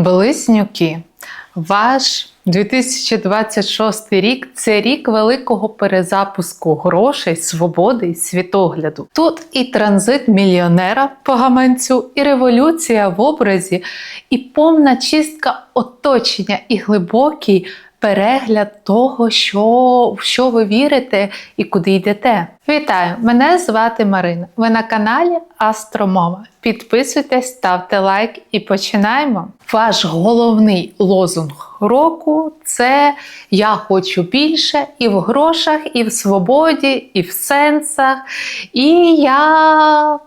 Близнюки, ваш 2026 рік це рік великого перезапуску грошей, свободи і світогляду. Тут і транзит мільйонера по гаманцю, і революція в образі, і повна чистка оточення, і глибокий перегляд того, що, в що ви вірите і куди йдете. Вітаю! Мене звати Марина. Ви на каналі Астромова. Підписуйтесь, ставте лайк і починаємо. Ваш головний лозунг року це Я хочу більше і в грошах, і в свободі, і в сенсах. І я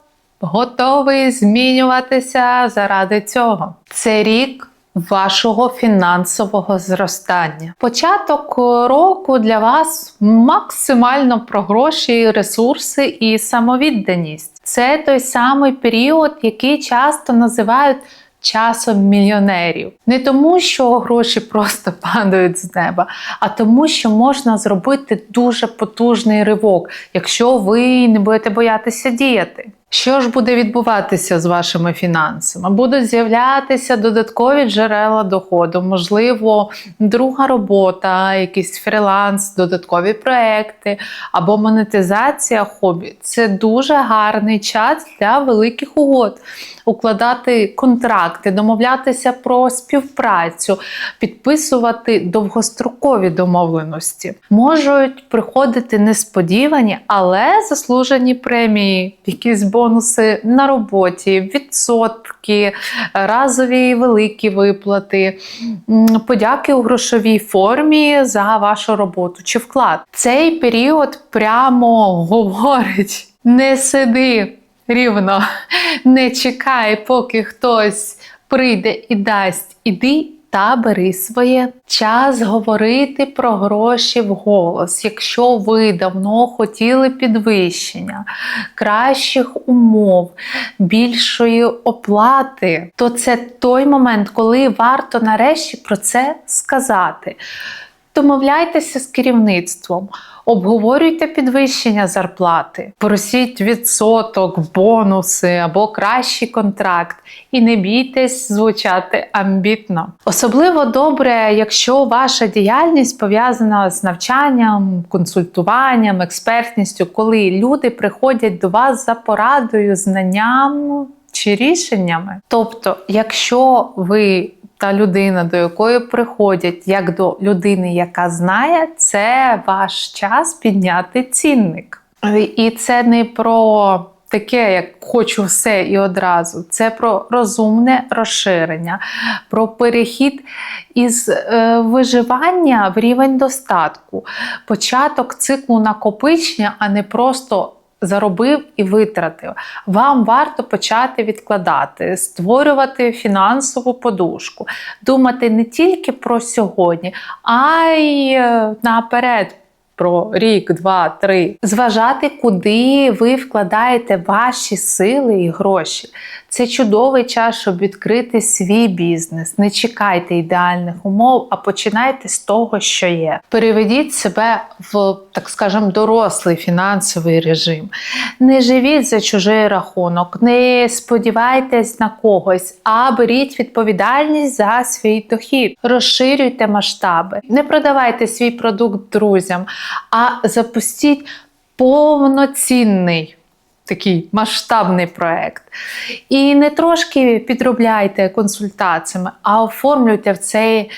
готовий змінюватися заради цього. Це рік вашого фінансового зростання. Початок року для вас максимально про гроші, ресурси і самовідданість. Це той самий період, який часто називають. Часом мільйонерів не тому, що гроші просто падають з неба, а тому, що можна зробити дуже потужний ривок, якщо ви не будете боятися діяти. Що ж буде відбуватися з вашими фінансами? Будуть з'являтися додаткові джерела доходу, можливо, друга робота, якийсь фріланс, додаткові проекти або монетизація хобі. Це дуже гарний час для великих угод. Укладати контракти, домовлятися про співпрацю, підписувати довгострокові домовленості. Можуть приходити несподівані, але заслужені премії, якісь бонуси на роботі, відсотки, разові великі виплати, подяки у грошовій формі за вашу роботу чи вклад. Цей період прямо говорить: не сиди рівно, не чекай, поки хтось прийде і дасть. Іди та бери своє час говорити про гроші вголос. Якщо ви давно хотіли підвищення, кращих умов, більшої оплати, то це той момент, коли варто нарешті про це сказати. Домовляйтеся з керівництвом, обговорюйте підвищення зарплати, просіть відсоток, бонуси або кращий контракт, і не бійтесь звучати амбітно. Особливо добре, якщо ваша діяльність пов'язана з навчанням, консультуванням, експертністю, коли люди приходять до вас за порадою, знанням чи рішеннями. Тобто, якщо ви та людина, до якої приходять, як до людини, яка знає, це ваш час підняти цінник. І це не про таке, як хочу все і одразу. Це про розумне розширення, про перехід із е, виживання в рівень достатку, початок циклу накопичення, а не просто заробив і витратив. Вам варто почати відкладати, створювати фінансову подушку, думати не тільки про сьогодні, а й е, наперед. Про рік, два, три, зважати, куди ви вкладаєте ваші сили і гроші. Це чудовий час, щоб відкрити свій бізнес. Не чекайте ідеальних умов, а починайте з того, що є. Переведіть себе в, так скажемо, дорослий фінансовий режим. Не живіть за чужий рахунок, не сподівайтесь на когось, а беріть відповідальність за свій дохід. Розширюйте масштаби, не продавайте свій продукт друзям, а запустіть повноцінний такий масштабний проект. І не трошки підробляйте консультаціями, а оформлюйте в цей.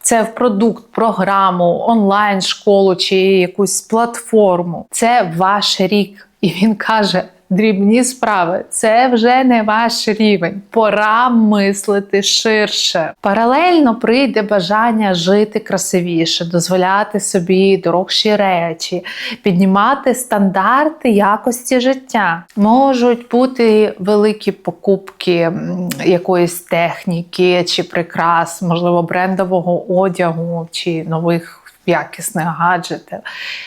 Це в продукт, програму, онлайн-школу чи якусь платформу. Це ваш рік. І він каже: дрібні справи. Це вже не ваш рівень. Пора мислити ширше. Паралельно прийде бажання жити красивіше, дозволяти собі дорогші речі, піднімати стандарти якості життя. Можуть бути великі покупки якоїсь техніки чи прикрас, можливо, брендового одягу чи нових якісних гаджетів.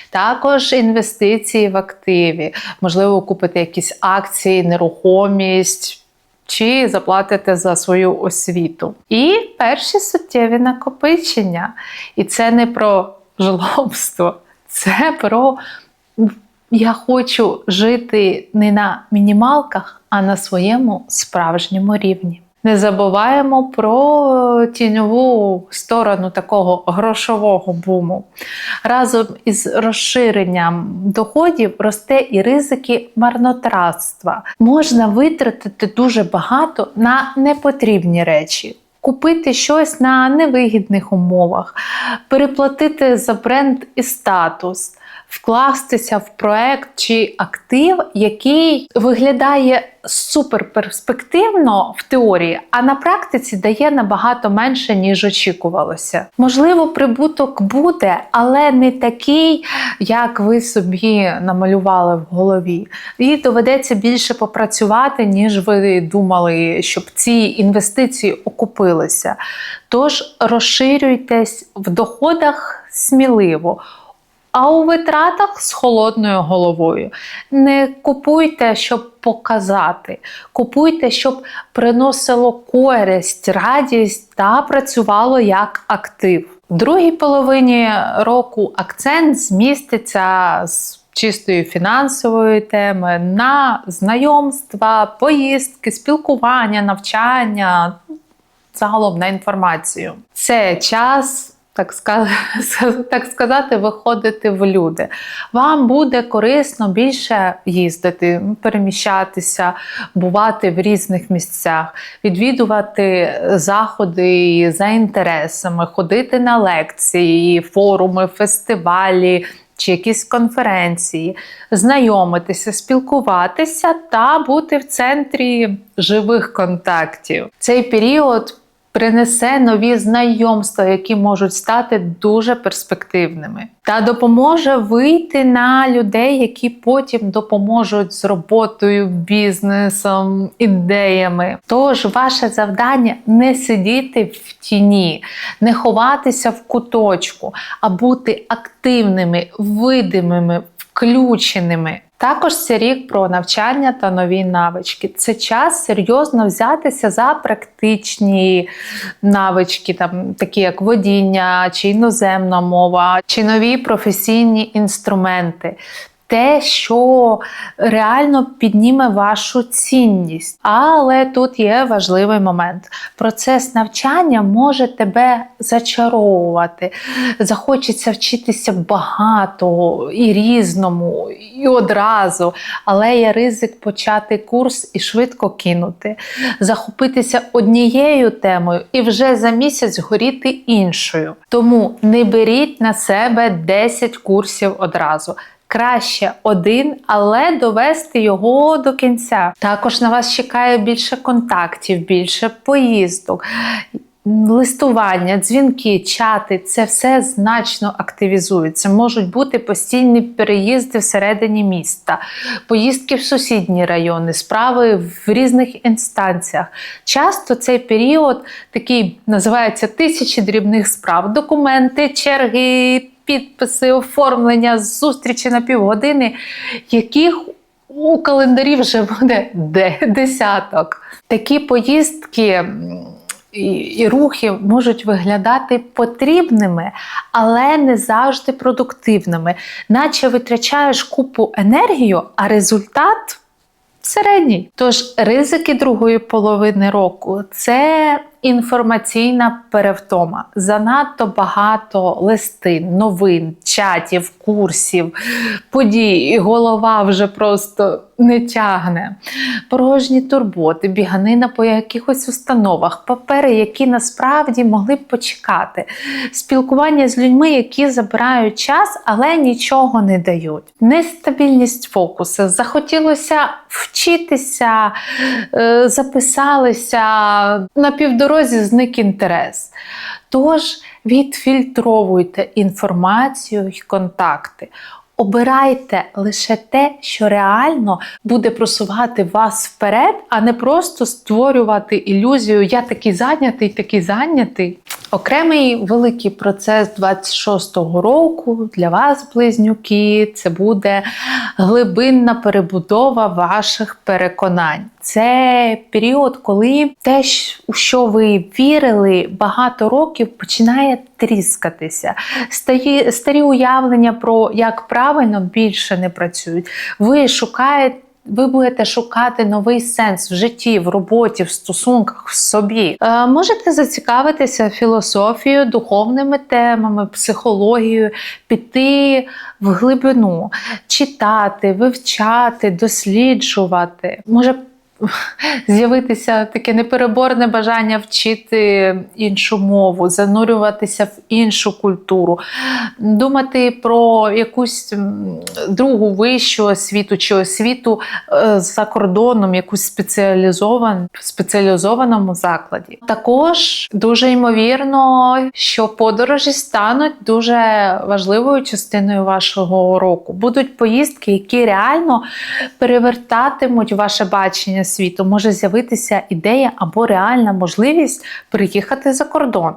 Також інвестиції в активі, можливо, купити якісь акції, нерухомість. Чи заплатите за свою освіту. І перші суттєві накопичення. І це не про жлобство, це про я хочу жити не на мінімалках, а на своєму справжньому рівні. Не забуваємо про тіньову сторону такого грошового буму. Разом із розширенням доходів росте і ризики марнотратства. Можна витратити дуже багато на непотрібні речі. Купити щось на невигідних умовах, переплатити за бренд і статус, вкластися в проект чи актив, який виглядає суперперспективно в теорії, а на практиці дає набагато менше, ніж очікувалося. Можливо, прибуток буде, але не такий, як ви собі намалювали в голові. І доведеться більше попрацювати, ніж ви думали, щоб ці інвестиції окупилися. Тож розширюйтесь в доходах сміливо. А у витратах з холодною головою. Не купуйте, щоб показати. Купуйте, щоб приносило користь, радість та працювало як актив. В другій половині року акцент зміститься з чистої фінансової теми на знайомства, поїздки, спілкування, навчання, загалом на інформацію. Це час так сказати, так сказати, виходити в люди. Вам буде корисно більше їздити, переміщатися, бувати в різних місцях, відвідувати заходи за інтересами, ходити на лекції, форуми, фестивалі. Чи якісь конференції, знайомитися, спілкуватися та бути в центрі живих контактів. Цей період принесе нові знайомства, які можуть стати дуже перспективними, та допоможе вийти на людей, які потім допоможуть з роботою, бізнесом, ідеями. Тож, ваше завдання не сидіти в тіні, не ховатися в куточку, а бути активними, видимими, включеними. Також це рік про навчання та нові навички. Це час серйозно взятися за практичні навички, там такі як водіння, чи іноземна мова, чи нові професійні інструменти те, що реально підніме вашу цінність. Але тут є важливий момент. Процес навчання може тебе зачаровувати. Захочеться вчитися багато і різному, і одразу. Але є ризик почати курс і швидко кинути, захопитися однією темою і вже за місяць горіти іншою. Тому не беріть на себе 10 курсів одразу краще один, але довести його до кінця. Також на вас чекає більше контактів, більше поїздок. Листування, дзвінки, чати це все значно активізується. Можуть бути постійні переїзди всередині міста, поїздки в сусідні райони, справи в різних інстанціях. Часто цей період такий називається тисячі дрібних справ, документи, черги підписи, оформлення, зустрічі на півгодини, яких у календарі вже буде десяток. Такі поїздки. І, рухи можуть виглядати потрібними, але не завжди продуктивними, наче витрачаєш купу енергію, а результат середній. Тож ризики другої половини року це інформаційна перевтома. Занадто багато листин, новин, чатів, курсів, подій, і голова вже просто не тягне. Порожні турботи, біганина по якихось установах, папери, які насправді могли б почекати, спілкування з людьми, які забирають час, але нічого не дають. Нестабільність фокусу. Захотілося вчитися, е, записалися на півдорожі дорозі зник інтерес. Тож відфільтровуйте інформацію і контакти. Обирайте лише те, що реально буде просувати вас вперед, а не просто створювати ілюзію Я такий зайнятий, такий зайнятий. Окремий великий процес 26-го року для вас, близнюки, це буде глибинна перебудова ваших переконань. Це період, коли те, у що ви вірили багато років, починає тріскатися. Старі, старі уявлення про як правильно більше не працюють. Ви шукаєте ви будете шукати новий сенс в житті, в роботі, в стосунках, в собі. Е, можете зацікавитися філософією, духовними темами, психологією, піти в глибину, читати, вивчати, досліджувати. Може з'явитися таке непереборне бажання вчити іншу мову, занурюватися в іншу культуру, думати про якусь другу вищу освіту чи освіту е, за кордоном, якусь в спеціалізованому закладі. Також дуже ймовірно, що подорожі стануть дуже важливою частиною вашого року. Будуть поїздки, які реально перевертатимуть ваше бачення світу. Може з'явитися ідея або реальна можливість приїхати за кордон.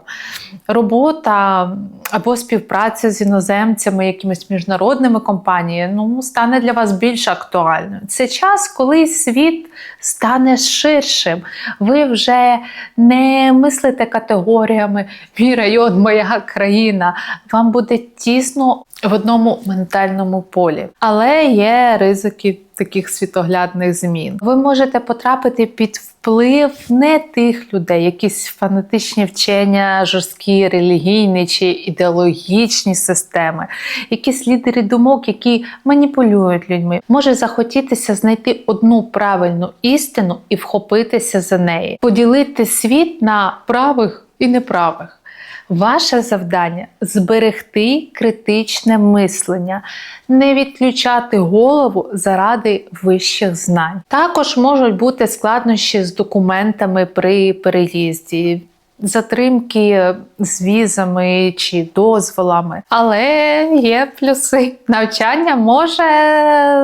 Робота або співпраця з іноземцями, якимись міжнародними компаніями, ну, стане для вас більш актуальною. Це час, коли світ стане ширшим. Ви вже не мислите категоріями мій район, моя країна. Вам буде тісно в одному ментальному полі. Але є ризики таких світоглядних змін. Ви можете потрапити під вплив не тих людей, якісь фанатичні вчення, жорсткі релігійні чи ідеологічні системи, якісь лідери думок, які маніпулюють людьми. Може захотітися знайти одну правильну істину і вхопитися за неї, поділити світ на правих і неправих. Ваше завдання зберегти критичне мислення, не відключати голову заради вищих знань. Також можуть бути складнощі з документами при переїзді. Затримки з візами чи дозволами, але є плюси. Навчання може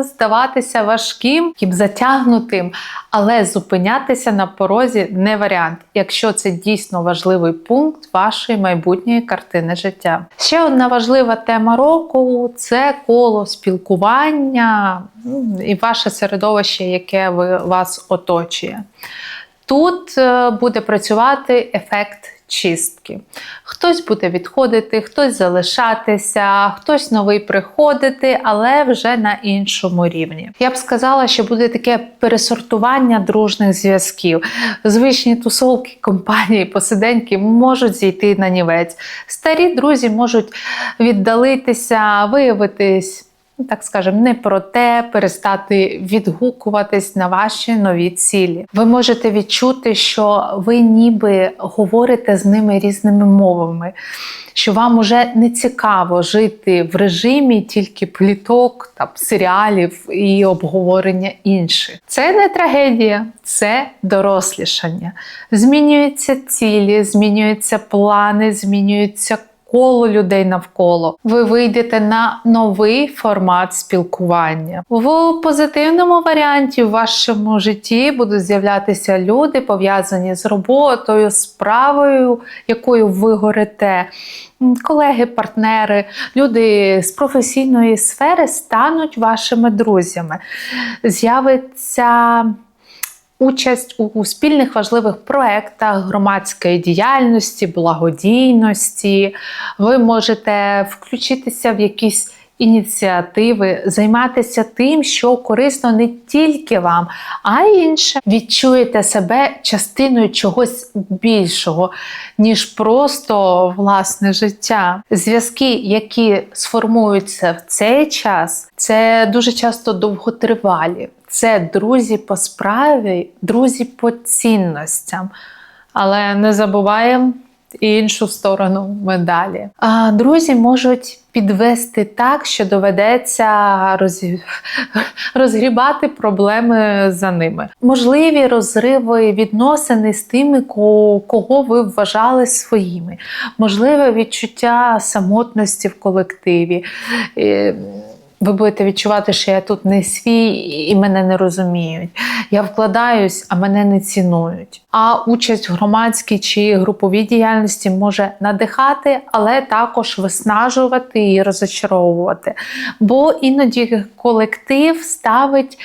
здаватися важким і затягнутим, але зупинятися на порозі не варіант, якщо це дійсно важливий пункт вашої майбутньої картини життя. Ще одна важлива тема року це коло спілкування і ваше середовище, яке ви, вас оточує. Тут е, буде працювати ефект чистки. Хтось буде відходити, хтось залишатися, хтось новий приходити, але вже на іншому рівні. Я б сказала, що буде таке пересортування дружних зв'язків. Звичні тусовки, компанії, посиденьки можуть зійти на нівець. Старі друзі можуть віддалитися, виявитись так скажемо, не про те, перестати відгукуватись на ваші нові цілі. Ви можете відчути, що ви ніби говорите з ними різними мовами, що вам уже не цікаво жити в режимі тільки пліток, там, серіалів і обговорення інших. Це не трагедія, це дорослішання. Змінюються цілі, змінюються плани, змінюються коло людей навколо. Ви вийдете на новий формат спілкування. В позитивному варіанті в вашому житті будуть з'являтися люди, пов'язані з роботою, справою, якою ви горите. Колеги, партнери, люди з професійної сфери стануть вашими друзями. З'явиться участь у спільних важливих проєктах громадської діяльності, благодійності. Ви можете включитися в якісь ініціативи, займатися тим, що корисно не тільки вам, а й іншим. Відчуєте себе частиною чогось більшого, ніж просто власне життя. Зв'язки, які сформуються в цей час, це дуже часто довготривалі. Це друзі по справі, друзі по цінностям. Але не забуваємо іншу сторону медалі. А друзі можуть підвести так, що доведеться розі- розгрібати проблеми за ними. Можливі розриви відносини з тими, кого ви вважали своїми, можливе відчуття самотності в колективі. Ви будете відчувати, що я тут не свій і мене не розуміють. Я вкладаюсь, а мене не цінують. А участь в громадській чи груповій діяльності може надихати, але також виснажувати і розочаровувати. Бо іноді колектив ставить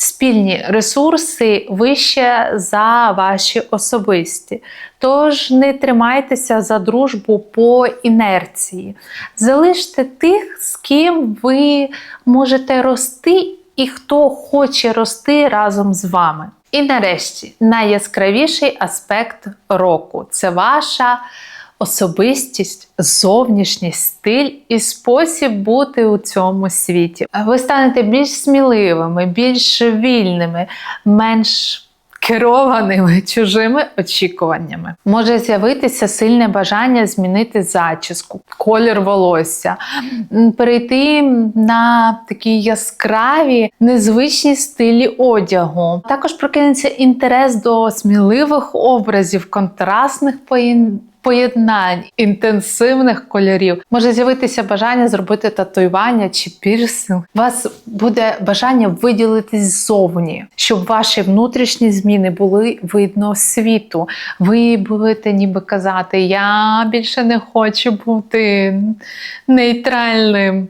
спільні ресурси вище за ваші особисті. Тож не тримайтеся за дружбу по інерції. Залиште тих, з ким ви можете рости і хто хоче рости разом з вами. І нарешті найяскравіший аспект року це ваша особистість, зовнішність, стиль і спосіб бути у цьому світі. Ви станете більш сміливими, більш вільними, менш керованими чужими очікуваннями. Може з'явитися сильне бажання змінити зачіску, колір волосся, перейти на такі яскраві, незвичні стилі одягу. Також прокинеться інтерес до сміливих образів, контрастних поєднань поєднань інтенсивних кольорів може з'явитися бажання зробити татуювання чи пірсинг. У вас буде бажання виділитись ззовні, щоб ваші внутрішні зміни були видно світу. Ви будете ніби казати: Я більше не хочу бути нейтральним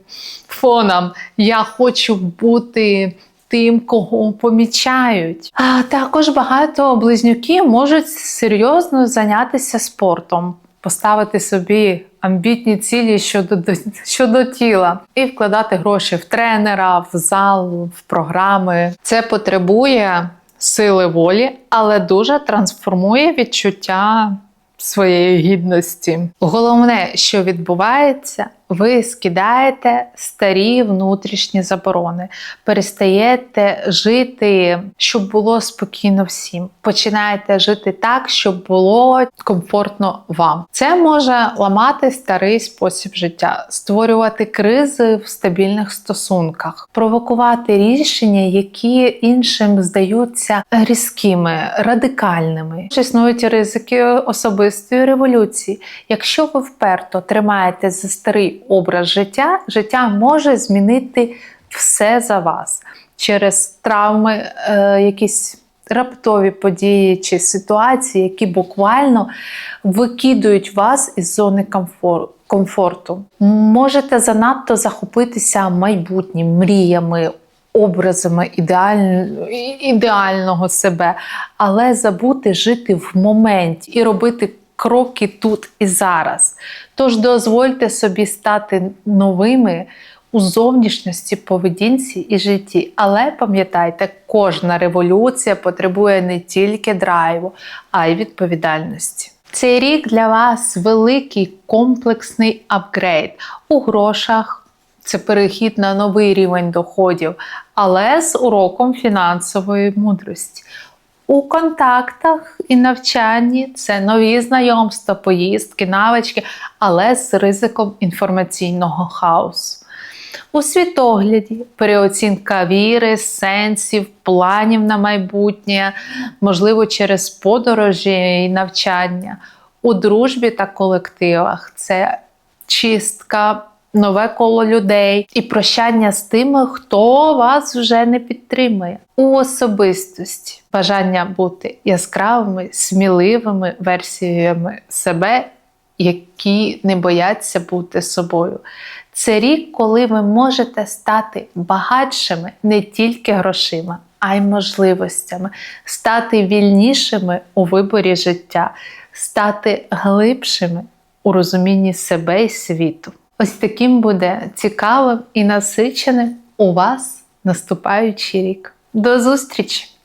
фоном. Я хочу бути тим, кого помічають. А також багато близнюків можуть серйозно зайнятися спортом, поставити собі амбітні цілі щодо, щодо тіла і вкладати гроші в тренера, в зал, в програми. Це потребує сили волі, але дуже трансформує відчуття. Своєї гідності. Головне, що відбувається, ви скидаєте старі внутрішні заборони, перестаєте жити, щоб було спокійно всім. Починаєте жити так, щоб було комфортно вам. Це може ламати старий спосіб життя, створювати кризи в стабільних стосунках, провокувати рішення, які іншим здаються різкими, радикальними. Існують ризики особистої революції. Якщо ви вперто тримаєте за старий образ життя, життя може змінити все за вас через травми, е, якісь раптові події чи ситуації, які буквально викидують вас із зони комфорту. Комфорту можете занадто захопитися майбутнім мріями, образами ідеаль... ідеального себе, але забути жити в моменті і робити кроки тут і зараз. Тож дозвольте собі стати новими у зовнішності, поведінці і житті. Але пам'ятайте, кожна революція потребує не тільки драйву, а й відповідальності. Цей рік для вас великий комплексний апгрейд у грошах. Це перехід на новий рівень доходів, але з уроком фінансової мудрості. У контактах і навчанні це нові знайомства, поїздки, навички, але з ризиком інформаційного хаосу. У світогляді переоцінка віри, сенсів, планів на майбутнє, можливо, через подорожі і навчання. У дружбі та колективах це чистка нове коло людей і прощання з тими, хто вас вже не підтримує. У особистості бажання бути яскравими, сміливими версіями себе, які не бояться бути собою. Це рік, коли ви можете стати багатшими не тільки грошима, а й можливостями, стати вільнішими у виборі життя, стати глибшими у розумінні себе і світу. Ось таким буде цікавим і насиченим у вас наступаючий рік. До зустрічі!